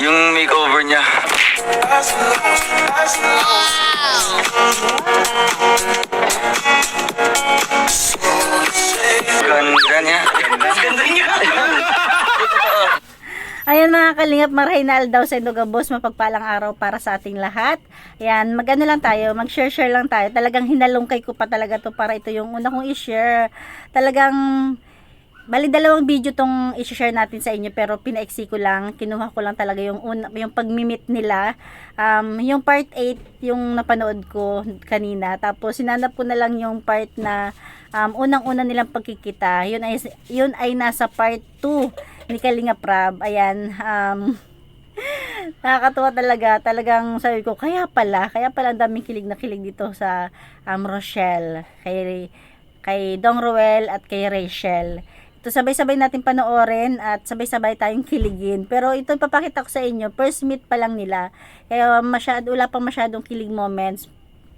Yung makeover niya. Ganda niya. Ganda niya. Ayan mga kalingap, marahinal daw sa Indogabos, mapagpalang araw para sa ating lahat. Ayan, magano lang tayo, mag-share-share lang tayo. Talagang hinalungkay ko pa talaga to para ito yung una kong i-share. Talagang, bali dalawang video tong i-share natin sa inyo pero pinaiksi ko lang, kinuha ko lang talaga yung, una, yung pag-meet nila. Um, yung part 8, yung napanood ko kanina. Tapos sinanap ko na lang yung part na um, unang-una nilang pagkikita. Yun ay, yun ay nasa part 2 ni Kalinga Prab. Ayan, um, nakakatuwa talaga. Talagang sabi ko, kaya pala, kaya pala ang daming kilig na kilig dito sa um, Rochelle, kay, kay Dong Ruel at kay Rachel. Ito sabay-sabay natin panoorin at sabay-sabay tayong kiligin. Pero ito ipapakita ko sa inyo, first meet pa lang nila. Kaya masyado, wala pang masyadong kilig moments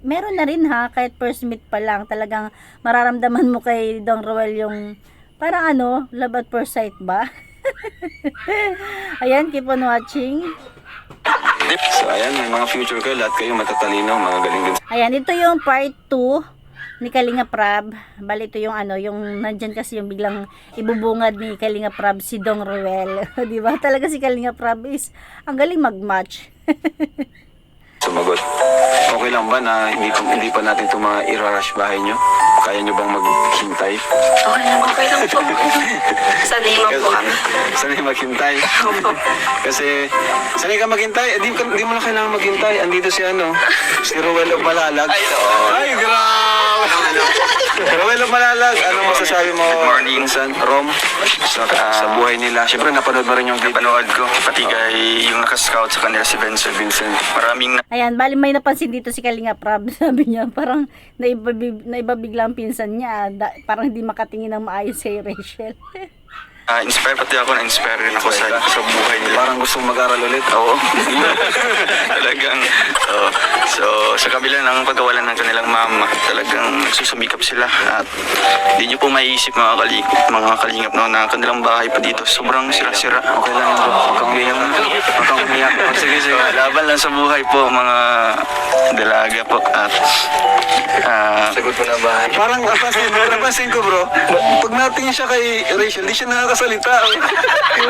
meron na rin ha, kahit first meet pa lang, talagang mararamdaman mo kay Dong Roel yung parang ano, love at first sight ba? Ayan, keep on watching. So ayan, mga future kayo. Lahat kayo matatalino, mga galing din. Ayan, ito yung part 2 ni Kalinga Prab. Bali ito yung ano, yung nandyan kasi yung biglang ibubungad ni Kalinga Prab si Dong Roel. 'Di ba? Talaga si Kalinga Prab is ang galing mag-match. Sumagot. Okay lang ba na hindi pa, hindi pa natin ito mga irarush bahay nyo? Kaya nyo bang maghintay? Okay lang, okay lang po. Sanay mo po kami. Sanay maghintay. Kasi, sanay ka maghintay. Eh, di, ka- di mo na kailangan maghintay. Andito si ano, si Rowel of Malalag. Ay, Ay grabe! Rowel of Malalag, anong masasabi mo? Good morning, San. Rom, sa, sa buhay nila. Siyempre, napanood mo rin yung Napanood ko, pati kay yung nakascout sa kanila si Vincent. Vincent. Maraming Ayan, bali may napansin dito si Kalinga Prab. Sabi niya, parang naibabig, naibabigla ang pinsan niya. Da, parang hindi makatingin ng maayos kay Rachel. Ah, inspire pati ako, na-inspire rin ako sa, sa buhay nila. Parang gustong mag-aral ulit. Oo. talagang, so, so, sa kabila ng pagkawalan ng kanilang mama, talagang nagsusumikap sila. At hindi nyo po maiisip mga kalingap, mga kalingap no, na ang kanilang bahay pa dito. Sobrang sira-sira. Okay lang. Huwag kang umiyak. Huwag kang. Sige. Laban lang sa buhay po, mga dalaga po. At, ah, Sagot mo na bahay. Parang napansin, napansin ko bro, pag natingin siya kay Rachel, di siya nakakasalita.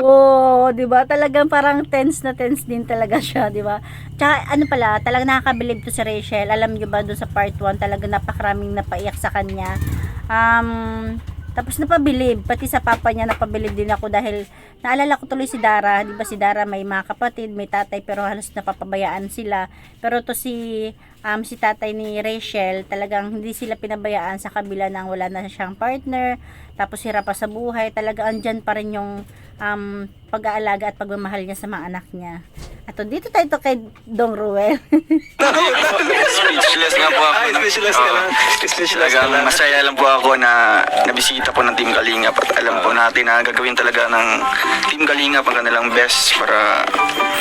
Oo, 'di ba? Talagang parang tense na tense din talaga siya, 'di ba? Tsaka ano pala, talagang nakakabilib to si Rachel. Alam niyo ba doon sa part 1, talagang napakaraming napaiyak sa kanya. Um, tapos napabilib, pati sa papa niya napabilib din ako dahil naalala ko tuloy si Dara, 'di ba si Dara may mga kapatid, may tatay pero halos napapabayaan sila. Pero to si um, si tatay ni Rachel, talagang hindi sila pinabayaan sa kabila ng wala na siyang partner, tapos hirap pa sa buhay, talaga andyan pa rin yung um, pag-aalaga at pagmamahal niya sa mga anak niya. At dito tayo to kay Dong Ruel. Speechless nga po ako. Ay, speechless ka lang. Speechless ka lang. masaya lang po ako na nabisita po ng Team Kalingap at alam po natin na gagawin talaga ng Team Kalingap ang kanilang best para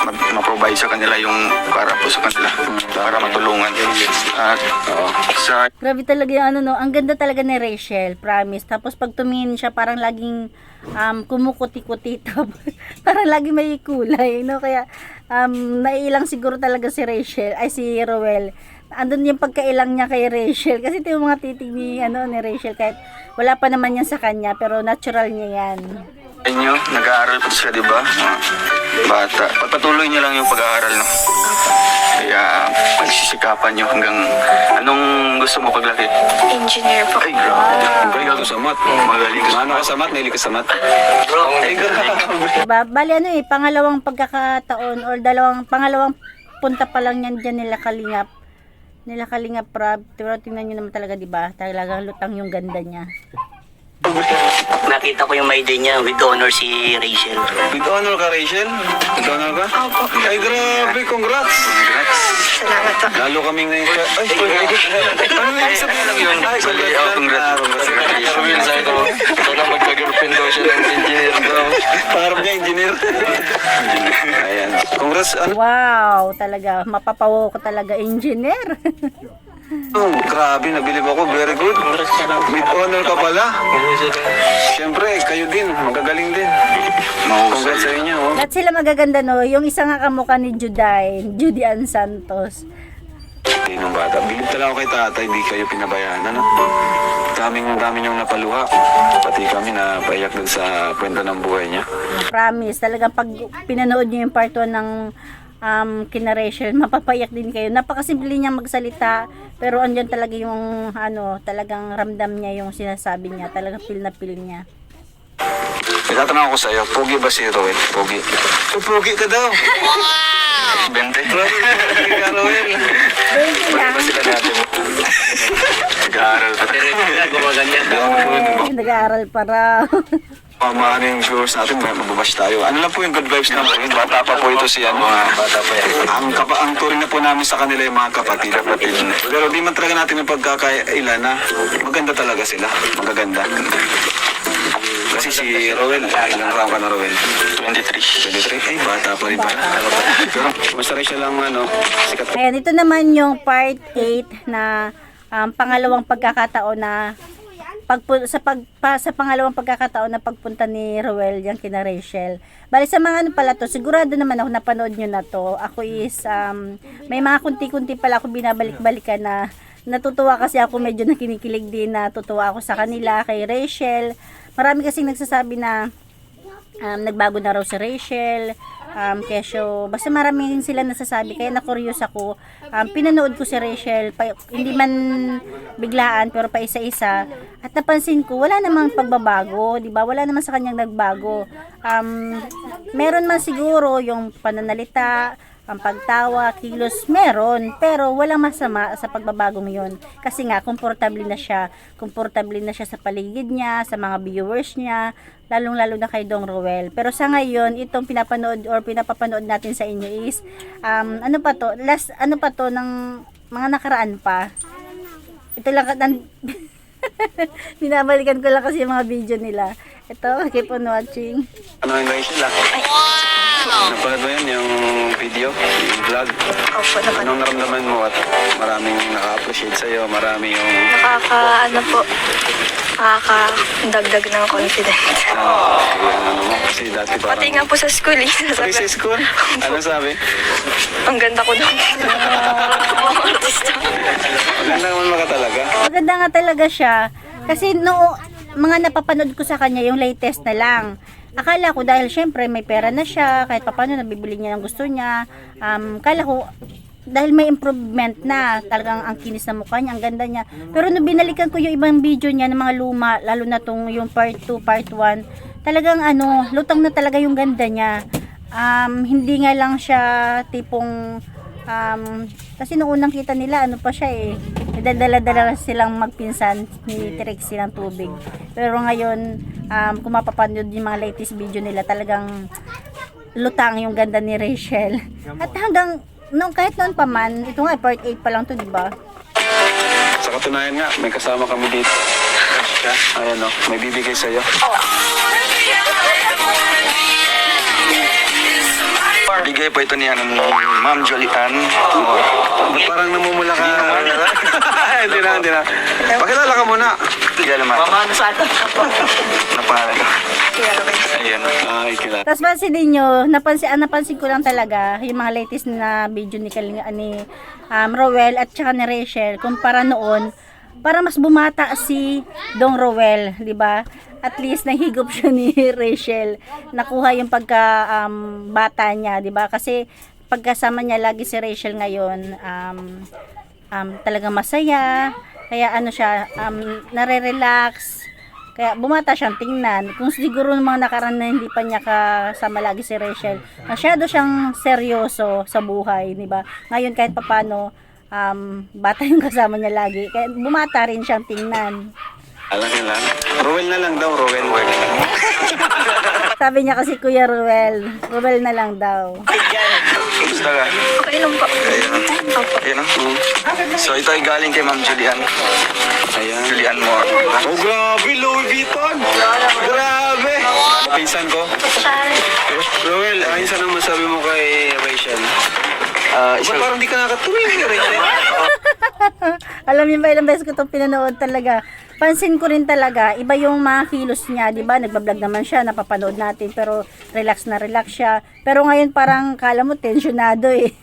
ma- ma-provide sa kanila yung para po sa kanila para matulungan. At sa Grabe talaga yung ano no, ang ganda talaga ni Rachel, promise. Tapos pag tumingin siya parang laging um, kumukuti-kuti tapos parang lagi may kulay, no? Kaya um, naiilang siguro talaga si Rachel, ay si Roel. Andun yung pagkailang niya kay Rachel kasi ito yung mga titig ni ano ni Rachel kahit wala pa naman yan sa kanya pero natural niya yan. inyo, nag-aaral po sila, di ba? Bata. Pagpatuloy niyo lang yung pag-aaral, no? Kaya pagsisikapan niyo hanggang anong gusto mo paglaki? Engineer po. Ay, grabe. Magaling ka sa mat. Magaling ka sa Ano ka sa mat? Nahilig ka sa mat? Ay, grabe. Diba? Bali ano eh, pangalawang pagkakataon or dalawang, pangalawang punta pa lang yan dyan nila kalingap. Nila kalingap prab. Pero tingnan nyo naman talaga, diba? Talagang lutang yung ganda niya. Nakita ko yung may day niya with honor si Rachel. With honor ka, Rachel? With honor ka? Opo. Ay, grabe. Congrats. Salamat po. Lalo kaming na Ay, ano na ibig sabihin lang yun? Ay, Bali, oh, congrats. Congratulations. Sabi ko, baka magka-girlfriend daw siya ng engineer daw. Parang niya, engineer. Ayan. Congrats. Ano? Wow, talaga. Mapapawo ko talaga engineer. Oh, grabe, nabilib ako. Very good. With honor ka pala. Siyempre, kayo din. Magagaling din. Congrats sa inyo. Oh. Lahat sila magaganda no. Yung isa nga kamukha ni Juday, Judy Ann Santos. Hindi nung bata. Bilib talaga ako kay tatay. Hindi kayo pinabayaan. Ano? Daming dami niyong napaluha. Pati kami na paiyak dun sa kwento ng buhay niya. Promise, talagang pag pinanood niyo yung part 1 ng um, kina Rachel, mapapayak din kayo. Napakasimple niya magsalita, pero andyan talaga yung ano, talagang ramdam niya yung sinasabi niya, talagang feel na feel niya. May tatanong ako sa'yo, pogi ba si Roel? Pogi. So, pogi ka daw. Bente. Pogi ka, lang. Sila natin. Nag-aaral pa. Nag-aaral pa raw. Pamaano yung viewers natin, may mababash tayo. Ano lang po yung good vibes na. Bata pa po ito si ano. Bata pa yan. Ang, kapa, ang turing na po namin sa kanila yung mga kapatid. kapatid. Pero di man talaga natin yung pagkakailan na maganda talaga sila. Magaganda. Kasi si Rowel, ilang round ka na Rowel? 23. 23? Ay, bata pa rin pala. Pero basta rin siya lang ano, sikat Ayan, ito naman yung part 8 na um, pangalawang pagkakataon na pagpu- sa pag pa, sa pangalawang pagkakataon na pagpunta ni Roel yung kina Rachel. Bali sa mga ano pala to, sigurado naman ako napanood nyo na to. Ako is um, may mga kunti-kunti pala ako binabalik-balikan na natutuwa kasi ako medyo nakinikilig din na tutuwa ako sa kanila kay Rachel. Marami kasing nagsasabi na um, nagbago na raw si Rachel, um, kesyo, basta marami sila nasasabi, kaya na-curious ako, um, pinanood ko si Rachel, pa, hindi man biglaan, pero pa isa-isa, at napansin ko, wala namang pagbabago, di ba? Wala naman sa kanyang nagbago. Um, meron man siguro yung pananalita, ang pagtawa, kilos, meron. Pero walang masama sa pagbabagong yon Kasi nga, komportable na siya. Komportable na siya sa paligid niya, sa mga viewers niya, lalong-lalo na kay Dong Roel. Pero sa ngayon, itong pinapanood or pinapapanood natin sa inyo is, um, ano pa to, last, ano pa to, ng mga nakaraan pa. Ito lang, nan, binabalikan ko lang kasi yung mga video nila. Ito, keep on watching. ano yung ah. Wow! Napanood mo yun, yung video, yung vlog. Opo, naman. Anong naramdaman mo at maraming naka-appreciate sa'yo, marami yung Nakaka, ano po, nakakadagdag ng confidence. uh, yung ano mo, kasi dati parang... Pati nga po sa school, eh. Pati sa Sabi, school? Ano sabi? ang ganda ko daw. Maganda naman maka talaga. Maganda nga talaga siya. Kasi no, mga napapanood ko sa kanya, yung latest na lang. Akala ko dahil syempre may pera na siya, kahit papano nabibili niya ang gusto niya. Um, kala ko dahil may improvement na, talagang ang kinis na mukha niya, ang ganda niya. Pero nung binalikan ko yung ibang video niya ng mga luma, lalo na tong yung part 2, part 1, talagang ano, lutang na talaga yung ganda niya. Um, hindi nga lang siya tipong um, kasi nung unang kita nila, ano pa siya eh, nadadala-dala silang magpinsan ni Trixie ng tubig. Pero ngayon, um, kung mapapanood yung mga latest video nila, talagang lutang yung ganda ni Rachel. At hanggang, nung kahit noon pa man, ito nga, part 8 pa lang to, di ba? Sa katunayan nga, may kasama kami dito. Ayan o, may bibigay sa'yo. Bigay po ito ni ano, ni Ma'am Jolian. Ba't parang namumula ka? Hindi na, hindi na. Pakilala ka muna. Alam mo. Mamano sa atin. Ano pangalan ko? Ayan. Ay, kilala. Tapos pansin ninyo, napansin, ang napansin ko lang talaga, yung mga latest na video ni, Kalinga, ni um, Rowell at saka ni Rachel, kumpara noon, para mas bumata si Dong Rowell, di ba? At least nahigop siya ni Rachel. Nakuha yung pagka um, bata niya, di ba? Kasi pagkasama niya lagi si Rachel ngayon, um, um, talagang masaya. Kaya ano siya, um, nare-relax. Kaya bumata siyang tingnan. Kung siguro ng mga nakaraan na hindi pa niya kasama lagi si Rachel, masyado siyang seryoso sa buhay, di ba? Ngayon kahit papano, um, bata yung kasama niya lagi. Kaya bumata rin siyang tingnan. Alam niyo lang. Rowel na lang daw, Rowel. Sabi niya kasi Kuya Ruel, Ruel na lang daw. Gusto ka? Okay lang po. Ayan o. So ito ay galing kay Ma'am Julian. Ayan. Julian Moore. Oh, grabe, Louis Vuitton. Grabe. Pinsan ko. Rowel, ayun saan ang masabi mo kay Rachel? Ah, Ba't parang di ka nakatuloy kay Rachel? Alam niyo ba, ilang beses ko itong pinanood talaga. Pansin ko rin talaga, iba yung mga kilos niya, di ba? Nagbablog naman siya, napapanood natin, pero relax na relax siya. Pero ngayon parang, kala mo, tensyonado eh.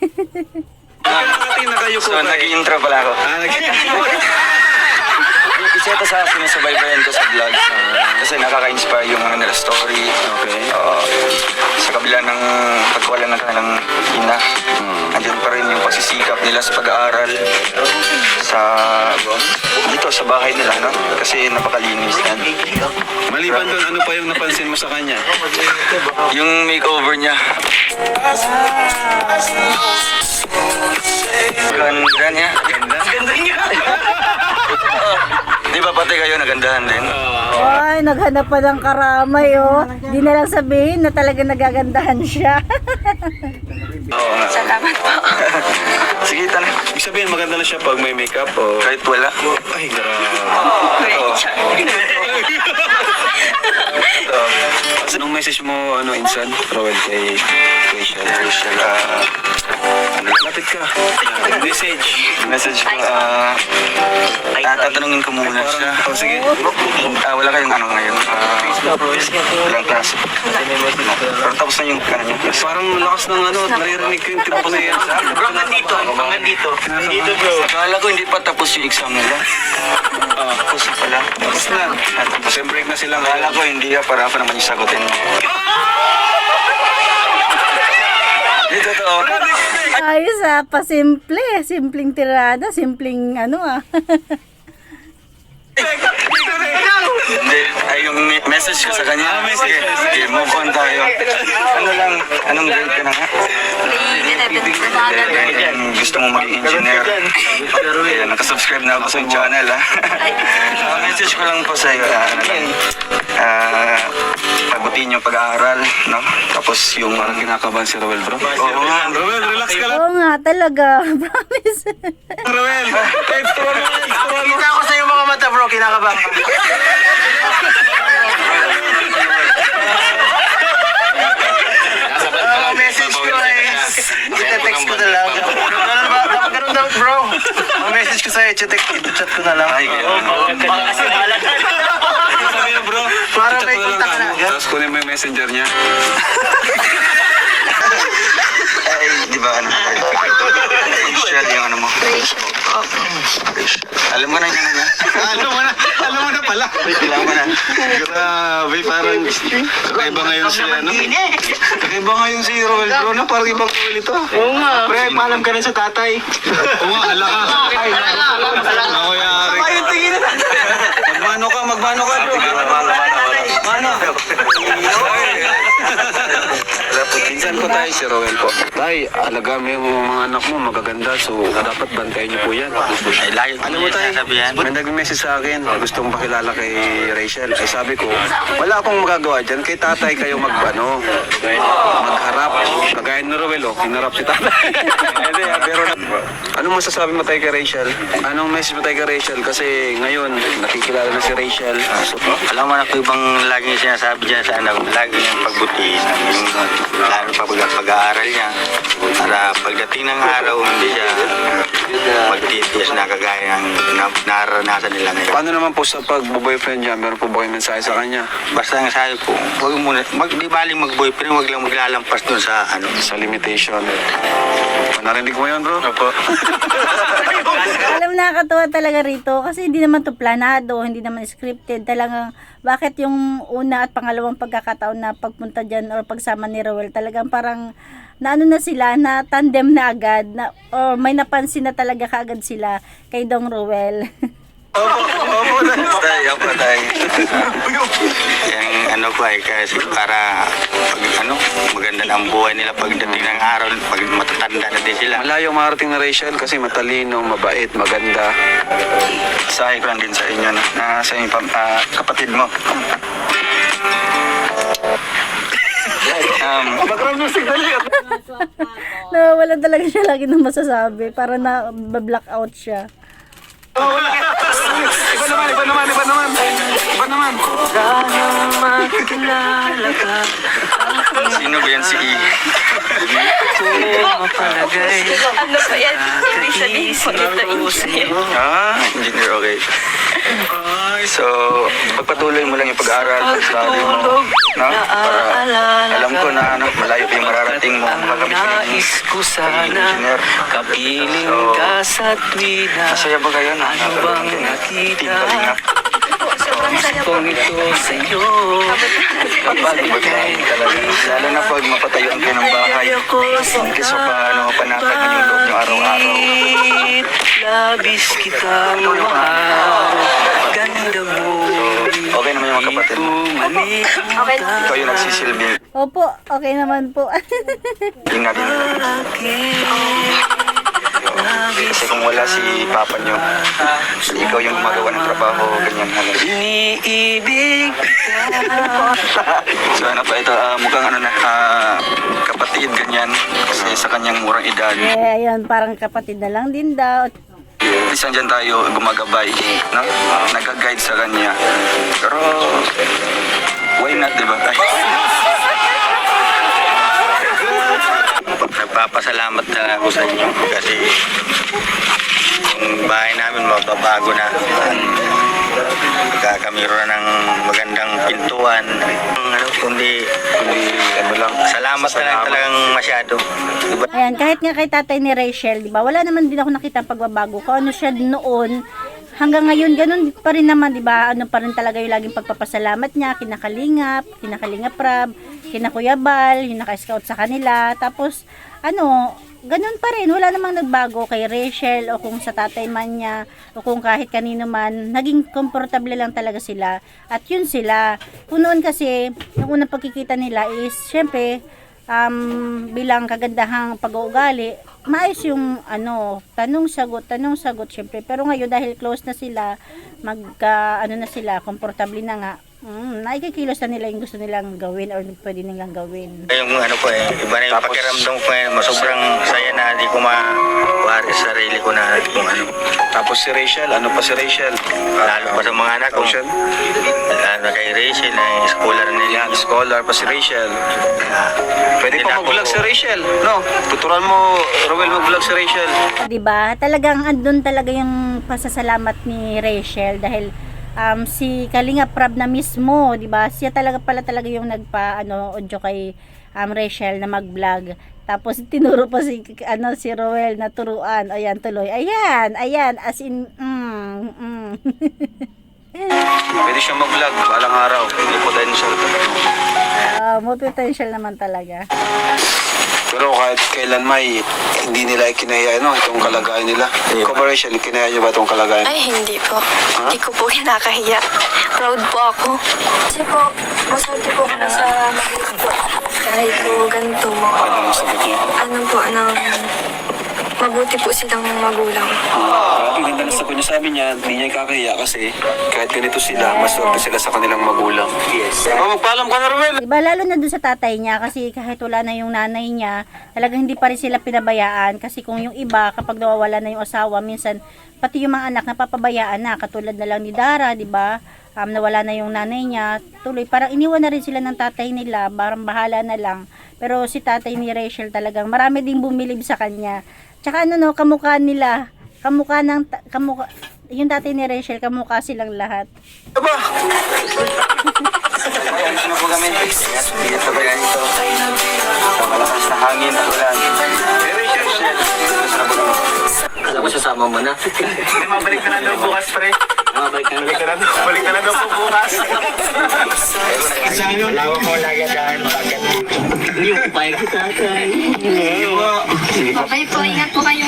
Nakakating na kayo So, nag-intro pala ako. Ah, nag- Isa ito sa sinusubaybayan ko sa vlog. kasi nakaka-inspire yung ano nila story. Okay. Oo. sa kabila ng pagkawala ng kanilang ina, andyan pa rin yung pagsisikap nila sa pag-aaral sa dito sa bahay nila, no? Kasi napakalinis yan. Maliban doon, ano pa yung napansin mo sa kanya? Yung makeover niya. Ganda niya. Ganda? Ganda niya. Di ba pati kayo nagandahan din? Ay, naghanap pa ng karamay, oh. Di na lang sabihin na talaga nagagandahan siya. Oo nga. Salamat po. Sige, tanong. Ibig sabihin, maganda na siya pag may makeup o... Kahit wala. Ay, grabe. Oo. Anong message mo, ano, Insan? Rowel kay Rachel? Rachel, ah, ano Lapit ka. Message. message ko, ah, ah, tatanungin ko muna siya. Oh, sige. Ah, wala kayong ano ngayon? Ah, walang klase. Pero tapos na yung ano niyo. Parang lakas ng ano, naririnig ko yung tipo na yan. Bro, nandito. Nandito. Nandito, bro. Akala ko hindi pa tapos yung exam nila. Ah, tapos na pala. Tapos na. Kasi break na sila ngayon. ko hindi ah, para pa naman yung sagutin. Hindi totoo. Ayos ah, pasimple. Simpleng tirada, simpleng ano ah. Hindi. Ay, yung me- message ko sa kanya. Sige, sige, move on tayo. Ano lang, anong grade ka na nga? May 11 umaga. Ayan, gusto mo maging engineer. Ayan, nakasubscribe na ako sa channel, ha? Ah, message ko lang po sa iyo, ah, pagutin yung pag-aaral, no? Tapos yung... Parang kinakabahan si Rowel, bro. Oo nga, Rowel, relax ka lang. Oo nga, talaga. Promise. Rowel, extra mo, extra mo. Kita ko sa mga mata, bro. Kinakabahan ka. Message Ite-text ko na lang. Ganun ba? Ganun daw, bro. Ang message ko sa'yo, ite-text, ite-chat ko na lang. Ay, ganun. Kasi bahala ka. Sabi niya, bro. Para may lang contact kamo, na. Tapos kunin mo yung messenger niya. Ay, di ba ano? Rachel, yung ano mo. Rachel. Alam mo na yung ano niya? alam mo na, alam mo na pala. Alam mo na. Grabe, parang kakaiba ngayon si ano. Kakaiba ngayon si Rowel, bro, na parang ibang Rowel ito. Oo nga. Pre, paalam ka rin sa tatay. Oo nga, ala ka. Ay, ako yari. Ayun, tingin na. Magmano ka, magmano ka, bro. Mano. Pinsan ko tayo si Rowel po. Tay, alaga mo yung mga anak mo, magaganda. So, dapat bantayan niyo po yan. Ay, layo Ano mo tayo? sasabihan? May nag-message sa akin, gustong pakilala kay Rachel. Ay sabi ko, wala akong magagawa dyan. Kay tatay kayo mag, ano, magharap. Kagaya ni Rowel, oh, hinarap si tatay. Hindi, ah, pero anong masasabi mo tayo kay Rachel? Anong message mo tayo kay Rachel? Kasi ngayon, nakikilala na si Rachel. So, Alam mo na ko ibang laging sinasabi dyan sa anak, lagi niyang pagbutihin. Yung lalo pa pag pag-aaral niya. Para pagdating ng araw, hindi siya magtitiis na kagaya ng na, naranasan nila ngayon. paano naman po sa pag-boyfriend niya? Meron po ba kayo mensahe sa kanya? Basta ang sabi ko, wag muna, mag, di baling mag-boyfriend, wag lang maglalampas dun sa ano. Sa limitation. Narinig mo yun, bro? Opo. Alam nakakatuwa talaga rito kasi hindi naman to planado, hindi naman scripted. Talagang bakit yung una at pangalawang pagkakataon na pagpunta dyan or pagsama ni Rowel talagang parang naano na sila na tandem na agad na or may napansin na talaga kaagad sila kay Dong Rowel. Opo na. Tayo, opo tayo. Yung ano ko ay kasi para pag ano, maganda na ang buhay nila pagdating ng araw, pag matatanda na din sila. Malayo marating na Rachel kasi matalino, mabait, maganda. Sahi ko lang din sa inyo, no? Na sa inyong pam- ah, kapatid mo. um, Nawawalan talaga siya lagi ng masasabi para na blackout siya. Iba naman, iba naman, iba naman. Iba naman. sino ba yan si E? mapalagay Ano ba yan? Sabihin nito, engineer. Ah, engineer, okay. So, pagpatuloy mo lang yung pag-aaral, study mo, no? Para alam ko na ano, malayo pa yung mararating mo. Yung Nais ko sana. Kapiling ka sa tuwina Masaya ba kayo na? Ano bang nakita? Team Kalingap. Sobrang saya po. Kung ito sa'yo Kapag magkain talaga. Lalo na pag mapatayuan kayo ng bahay. Hindi sa paano panakad ng yung loob nyo araw-araw. Labis kitang mahal Ganda mo Okay naman yung mga kapatid mo. Okay na. Ikaw yung nagsisilbing Opo, okay naman po. ingat din. Kasi kung wala si papa nyo, ikaw yung gumagawa ng trabaho, ganyan halos. Iniibig So ano pa ito, ah, mukhang ano na, ah, kapatid ganyan. Kasi sa kanyang murang edad. eh, ayun, parang kapatid na lang din daw. Isang dyan tayo gumagabay, no? nag-guide sa kanya. Pero, why not, di ba? Nagpapasalamat na ako sa inyo kasi yung bahay namin mababago na. Magkakamiro na ng magandang pintuan. Ano, kundi, kundi ano lang, salamat na lang talagang masyado. Diba? Ayan, kahit nga kay tatay ni Rachel, di ba? Wala naman din ako nakita pagbabago. Kung ano siya noon, hanggang ngayon, ganun pa rin naman, di ba? Ano pa rin talaga yung laging pagpapasalamat niya, kinakalingap, kinakalingap rab, kinakuyabal, yung naka-scout sa kanila. Tapos, ano, ganun pa rin. Wala namang nagbago kay Rachel o kung sa tatay man niya o kung kahit kanino man. Naging komportable lang talaga sila. At yun sila. Kung noon kasi, yung unang pagkikita nila is, syempre, um, bilang kagandahang pag-uugali, maayos yung ano, tanong-sagot, tanong-sagot syempre. Pero ngayon dahil close na sila, magka ano na sila, komportable na nga. Mm, nakikilos na nila yung gusto nilang gawin or pwede nilang gawin. Yung ano ko eh, iba na yung pakiramdam ko eh, sobrang saya na di ko mawari sa sarili ko na kung ano. Tapos si Rachel, ano pa si Rachel? Lalo pa sa mga anak ko. Rachel? Lalo kay Rachel, ay scholar nila. Yan, scholar pa si Rachel. Pwede pa mag-vlog si Rachel. No, tuturan mo, Rowel, mag-vlog si Rachel. 'di ba? Talagang andun talaga yung pasasalamat ni Rachel dahil um, si Kalinga Prab na mismo, 'di ba? Siya talaga pala talaga yung nagpa ano audio kay um, Rachel na mag-vlog. Tapos tinuro pa si ano si Roel na turuan. Ayan tuloy. Ayan, ayan as in mm, mm. Pwede siya mag-vlog, balang araw. May potential. Ah, may potential naman talaga. Pero kahit kailan may, hindi nila ikinaya no, itong kalagayan nila. Ba Rachel, ikinaya niyo ba itong kalagayan? Ay, hindi po. Hindi ko po kinakahiya. Proud po ako. Kasi po, maswerte po na sa magulang po. Kahit po ganito mo. Ano ang sagot niya? Ano po, nang mabuti po silang magulang. Grabe, ganda na sagot niya. Sabi niya, hindi niya ikakahiya kasi kahit ganito sila, maswerte sila sa kanilang magulang. Yes. Oh, magpaalam ka na, Rowel! Diba, lalo na doon sa tatay niya kasi kahit wala na yung nanay niya, talagang hindi pa rin sila pinabayaan kasi kung yung iba kapag nawawala na yung asawa, minsan pati yung mga anak napapabayaan na katulad na lang ni Dara, 'di ba? Um, nawala na yung nanay niya, tuloy parang iniwan na rin sila ng tatay nila, parang bahala na lang. Pero si tatay ni Rachel talagang marami ding bumilib sa kanya. Tsaka ano no, kamukha nila, kamukha ng kamukha yung tatay ni Rachel, kamukha silang lahat. Aba! Ayan, ano po kami? Ingat, sa bayan ito. Sa malakas na hangin at ulan. Alam mo, sasama mo na Mabalik na lang daw bukas, pre. Mabalik ka na Balik na lang daw po bukas. Wala mo lagi dahil bakit Yung payag ko tatay Okay po, ingat po kayo.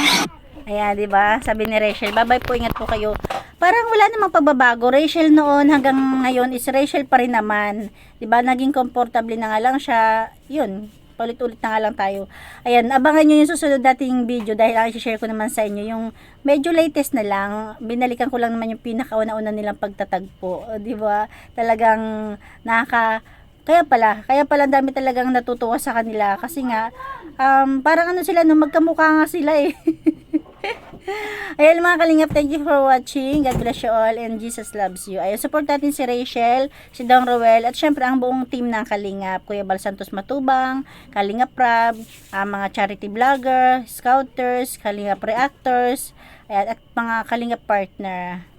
Ayan, di ba? Sabi ni Rachel, babay po, ingat po kayo. Parang wala namang pagbabago. Rachel noon hanggang ngayon is Rachel pa rin naman. Di ba? Naging comfortable na nga lang siya. Yun, paulit-ulit na nga lang tayo. Ayan, abangan nyo yung susunod nating video dahil ang share ko naman sa inyo yung medyo latest na lang. Binalikan ko lang naman yung pinakauna-una nilang pagtatagpo. O, Di ba? Talagang nakaka kaya pala, kaya pala dami talagang natutuwa sa kanila kasi nga um, parang ano sila no magkamukha nga sila eh. Ayan mga kalingap, thank you for watching. God bless you all and Jesus loves you. Ayun, support natin si Rachel, si Don Roel, at syempre ang buong team ng Kalingap. Kuya Bal Santos Matubang, Kalingap Prab, ang mga charity vlogger, scouters, Kalingap reactors, ayan, at mga Kalingap partner.